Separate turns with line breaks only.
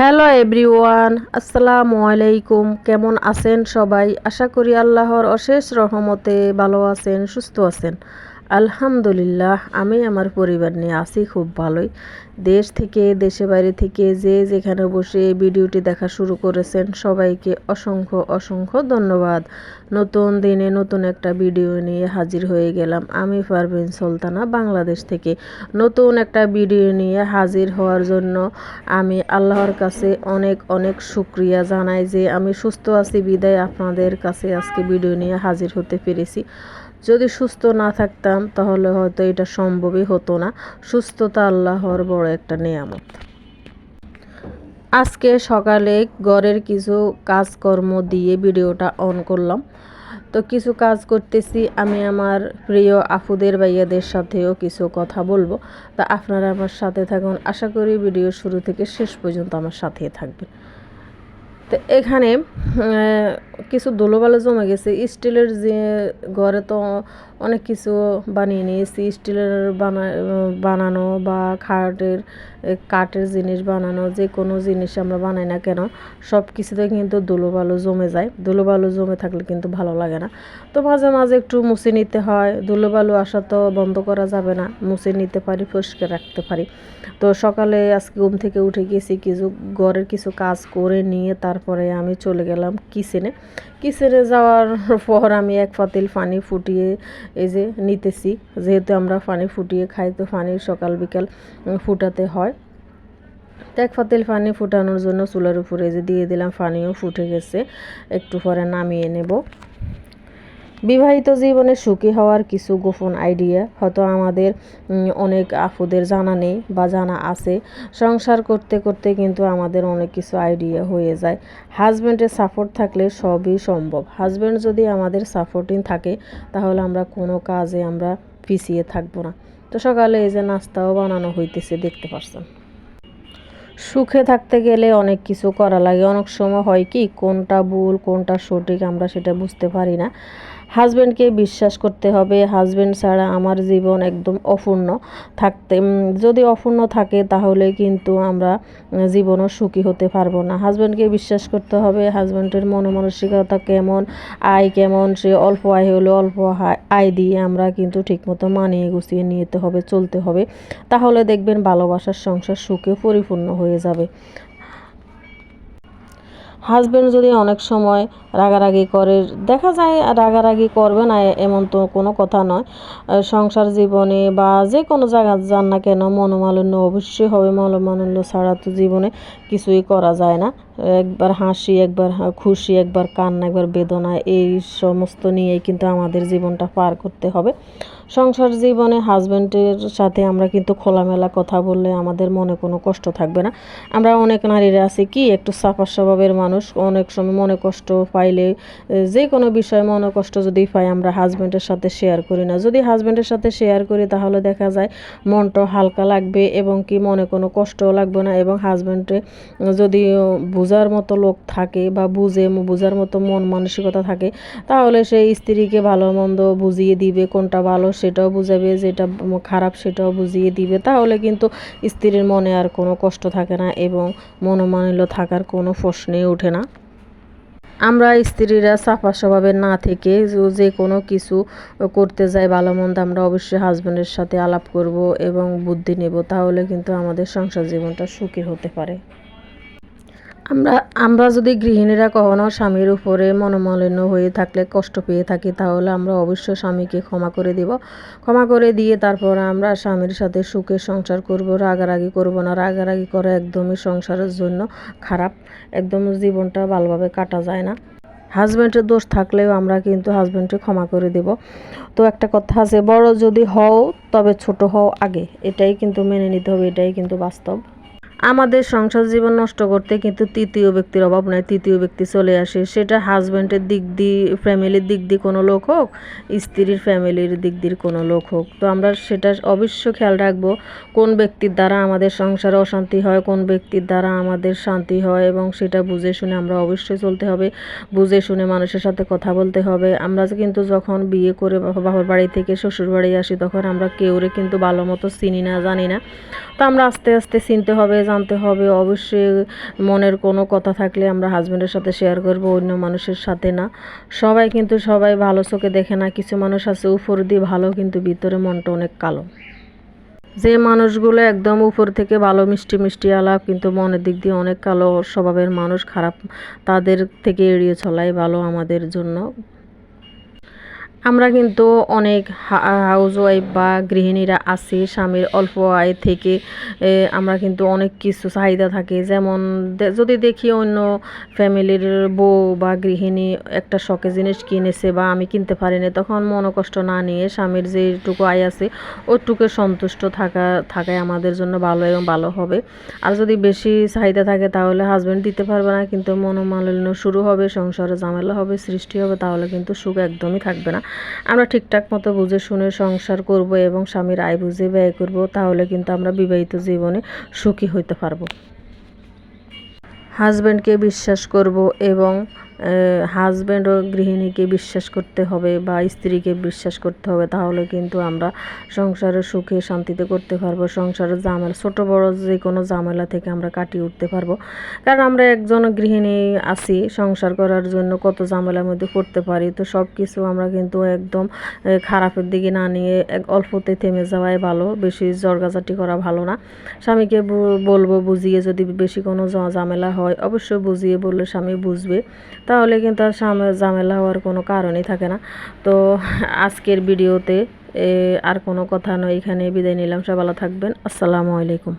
Hello everyone, আসসালামু আলাইকুম। কেমন আছেন সবাই? আশা করি আল্লাহর অশেষ রহমতে ভালো আছেন, সুস্থ আছেন। আলহামদুলিল্লাহ, আমি আমার পরিবার নিয়ে আছি খুব ভালোই। দেশ থেকে, দেশে বাইরে থেকে যে যেখানে বসে ভিডিওটি দেখা শুরু করেছেন, সবাইকে অসংখ্য অসংখ্য ধন্যবাদ। নতুন দিনে নতুন একটা ভিডিও নিয়ে হাজির হয়ে গেলাম আমি পারভিন সুলতানা, বাংলাদেশ থেকে। নতুন একটা ভিডিও নিয়ে হাজির হওয়ার জন্য আমি আল্লাহর কাছে অনেক অনেক শুক্রিয়া জানাই যে আমি সুস্থ আছি, বিদায় আপনাদের কাছে আজকে ভিডিও নিয়ে হাজির হতে পেরেছি। যদি সুস্থ না থাকতাম, তাহলে হয়তো এটা সম্ভবই হতো না। সুস্থতা আল্লাহর বড় একটা নিয়ামত। আজকে সকালে ঘরের কিছু কাজকর্ম দিয়ে ভিডিওটা অন করলাম। তো কিছু কাজ করতেছি, আমি আমার প্রিয় আফুদের ভাইয়াদের সাথেও কিছু কথা বলব। তা আপনারা আমার সাথে থাকুন। আশা করি ভিডিও শুরু থেকে শেষ পর্যন্ত আমার সাথে থাকবেন। তো এখানে কিছু ধুলোবালো জমে গেছে। স্টিলের যে ঘরে তো অনেক কিছু বানিয়ে নিয়েছি। স্টিলের বানা, বানানো বা খাটের কাঠের জিনিস বানানো, যে কোনো জিনিস আমরা বানাই না কেন সব কিছুতে কিন্তু ধুলোবালু জমে যায়। ধুলোবালু জমে থাকলে কিন্তু ভালো লাগে না। তো মাঝে মাঝে একটু মুছে নিতে হয়। ধুলোবালু আসা তো বন্ধ করা যাবে না। মুছে নিতে পারি, পরিষ্কার রাখতে পারি। তো সকালে আজকে ঘুম থেকে উঠে গেছি, কিছু ঘরের কিছু কাজ করে নিয়ে তারপরে আমি চলে গেলাম কিচেনে। কিচেনে যাওয়ার পর আমি এক পাতিল পানি ফুটিয়ে এই যে নিতেছি। যেহেতু আমরা পানি ফুটিয়ে খাই, তো পানির সকাল বিকাল ফুটাতে হয়। এক ফানি পানি ফুটানোর জন্য চুলার উপরে যে দিয়ে দিলাম পানিও ফুটে গেছে। একটু পরে নামিয়ে নেব। বিবাহিত জীবনে সুখী হওয়ার কিছু গোপন আইডিয়া হয়তো আমাদের অনেক আফুদের জানা নেই বা জানা আছে। সংসার করতে করতে কিন্তু আমাদের অনেক কিছু আইডিয়া হয়ে যায়। হাজব্যান্ডের সাপোর্ট থাকলে সবই সম্ভব। হাজব্যান্ড যদি আমাদের সাপোর্টিং থাকে, তাহলে আমরা কোনো কাজে আমরা পিছিয়ে থাকব না। তো সকালে এই যে নাস্তাও বানানো হইতেছে, দেখতে পারছেন। সুখে থাকতে গেলে অনেক কিছু করা লাগে। অনেক সময় হয় কি, কোনটা ভুল, কোনটা সঠিক আমরা সেটা বুঝতে পারি না। হাজব্যান্ডকে বিশ্বাস করতে হবে হাজব্যান্ড ছাড়া আমার জীবন একদম অপূর্ণ থাকতে যদি অপূর্ণ থাকে তাহলে কিন্তু আমরা জীবনও সুখী হতে পারব না। হাজব্যান্ডকে বিশ্বাস করতে হবে হাজব্যান্ডের মনোমানসিকতা কেমন, আয় কেমন, সে অল্প আয় হলে অল্প আয় দিয়ে আমরা কিন্তু ঠিকমতো মানিয়ে গুছিয়ে নিতে হবে, চলতে হবে। তাহলে দেখবেন ভালোবাসার সংসার সুখে পরিপূর্ণ হয়ে যাবে। হাজব্যান্ড যদি অনেক সময় রাগারাগি করে, দেখা যায় রাগারাগি করবে না এমন তো কোনো কথা নয়। সংসার জীবনে বা যে কোনো জায়গা যান না কেন, মনোমালিন্য অবশ্যই হবে। মনোমালিন্য ছাড়া তো জীবনে কিছুই করা যায় না। একবার হাসি, একবার খুশি, একবার কান্না, একবার বেদনা, এই সমস্ত নিয়েই কিন্তু আমাদের জীবনটা পার করতে হবে। সংসার জীবনে হাজব্যান্ডের সাথে আমরা কিন্তু খোলামেলা কথা বললে আমাদের মনে কোনো কষ্ট থাকবে না। আমরা অনেক নারীরা আছি কি, একটু সাফার স্বভাবের মানুষ, অনেক সময় মনে কষ্ট পাইলে যে কোনো বিষয়ে মনে কষ্ট যদি পাই আমরা হাজব্যান্ডের সাথে শেয়ার করি না। যদি হাজব্যান্ডের সাথে শেয়ার করি তাহলে দেখা যায় মনটা হালকা লাগবে এবং কি মনে কোনো কষ্টও লাগবে না এবং হাজব্যান্ডে যদি বোঝার মতো লোক থাকে বা বুঝে, বোঝার মতো মন মানসিকতা থাকে, তাহলে সেই স্ত্রীকে ভালো মন্দ বুঝিয়ে দিবে কোনটা ভালো সেটাও বুঝাবে, যেটা খারাপ সেটাও বুঝিয়ে দিবে। তাহলে কিন্তু স্ত্রীর মনে আর কোনো কষ্ট থাকে না এবং মনোমানিল্য থাকার কোনো প্রশ্নেই ওঠে না। আমরা স্ত্রীরা সাফা স্বভাবের না থেকে যে কোনো কিছু করতে যাই, ভালো মন্দ আমরা অবশ্যই হাজব্যান্ডের সাথে আলাপ করব এবং বুদ্ধি নেব। তাহলে কিন্তু আমাদের সংসার জীবনটা সুখী হতে পারে। আমরা আমরা যদি গৃহিণীরা কখনো স্বামীর উপরে মনোমালিন্য হয়ে থাকলে কষ্ট পেয়ে থাকি, তাহলে আমরা অবশ্যই স্বামীকে ক্ষমা করে দেব। ক্ষমা করে দিয়ে তারপর আমরা স্বামীর সাথে সুখে সংসার করব, রাগারাগি করব না। রাগারাগি করে একদমই সংসারের জন্য খারাপ। একদম জীবনটা ভালোভাবে কাটা যায় না। হাজব্যান্ডের দোষ থাকলেও আমরা কিন্তু হাজব্যান্ডকে ক্ষমা করে দেব। তো একটা কথা আছে, বড় যদি হও তবে ছোট হও আগে। এটাই কিন্তু মেনে নিতে হবে, এটাই কিন্তু বাস্তব। আমাদের সংসার জীবন নষ্ট করতে কিন্তু তৃতীয় ব্যক্তির অভাব নয় তৃতীয় ব্যক্তি চলে আসে। সেটা হাজব্যান্ডের দিক দিয়ে ফ্যামিলির দিক দিয়ে কোনো লোক হোক, স্ত্রীর ফ্যামিলির দিক দিয়ে কোনো লোক হোক। তো আমরা সেটা অবশ্য খেয়াল রাখব, কোন ব্যক্তির দ্বারা আমাদের সংসারে অশান্তি হয়, কোন ব্যক্তির দ্বারা আমাদের শান্তি হয়, এবং সেটা বুঝে শুনে আমরা অবশ্যই চলতে হবে, বুঝে শুনে মানুষের সাথে কথা বলতে হবে। আমরা কিন্তু যখন বিয়ে করে বাবার বাড়ি থেকে শ্বশুর বাড়ি আসি, তখন আমরা কেউরে কিন্তু ভালো মতো চিনি না, জানি না। তো আমরা আস্তে আস্তে চিনতে হবে, জানতে হবে। অবশ্যই মনের কোনো কথা থাকলে আমরা হাজব্যান্ডের সাথে শেয়ার করব, অন্য মানুষের সাথে না। সবাই কিন্তু সবাই ভালো চোখে দেখে না। কিছু মানুষ আছে উপর দিয়ে ভালো, কিন্তু ভিতরে মনটা অনেক কালো। যে মানুষগুলো একদম উপর থেকে ভালো, মিষ্টি মিষ্টি আলাপ, কিন্তু মনের দিক দিয়ে অনেক কালো স্বভাবের মানুষ, খারাপ, তাদের থেকে এড়িয়ে চলাই ভালো আমাদের জন্য। আমরা কিন্তু অনেক হাউস ওয়াইফ বা গৃহিণীরা আছি, স্বামীর অল্প আয় থেকে আমরা কিন্তু অনেক কিছু চাহিদা থাকে। যেমন যদি দেখি অন্য ফ্যামিলির বউ বা গৃহিণী একটা শখে জিনিস কিনেছে বা আমি কিনতে পারিনি, তখন মনোকষ্ট না নিয়ে স্বামীর যেটুকু আয় আছে ওইটুকু সন্তুষ্ট থাকা, থাকাই আমাদের জন্য ভালো এবং ভালো হবে। আর যদি বেশি চাহিদা থাকে, তাহলে হাজব্যান্ড দিতে পারবে না, কিন্তু মনোমালিন্য শুরু হবে, সংসারে ঝামেলা হবে, সৃষ্টি হবে, তাহলে কিন্তু সুখ একদমই থাকবে না। আমরা ঠিকঠাক মতো বুঝে শুনে সংসার করব এবং স্বামীর আয় বুঝে ব্যয় করব, তাহলে কিন্তু আমরা বিবাহিত জীবনে সুখী হইতে পারব। হাজব্যান্ডকে বিশ্বাস করব এবং হাজব্যান্ড ও গৃহিণীকে বিশ্বাস করতে হবে বা স্ত্রীকে বিশ্বাস করতে হবে, তাহলে কিন্তু আমরা সংসারে সুখে শান্তিতে করতে পারব। সংসারের ঝামেলা, ছোটো বড় যে কোনো ঝামেলা থেকে আমরা কাটিয়ে উঠতে পারব। কারণ আমরা একজন গৃহিণী আছি, সংসার করার জন্য কত ঝামেলার মধ্যে পড়তে পারি, তো সব কিছু আমরা কিন্তু একদম খারাপের দিকে না নিয়ে এক অল্পতে থেমে যাওয়াই ভালো, বেশি জর্গাজাটি করা ভালো না। স্বামীকে বলব বুঝিয়ে যদি বেশি কোনো ঝামেলা হয়, অবশ্যই বুঝিয়ে বললে স্বামী বুঝবে। তাহলে কিন্তু আর ঝামেলা হওয়ার কোনো কারণই থাকে না। তো আজকের ভিডিওতে আর কোনো কথা নয় এখানে বিদায় নিলাম। সব ভালো থাকবেন। আসসালামু আলাইকুম।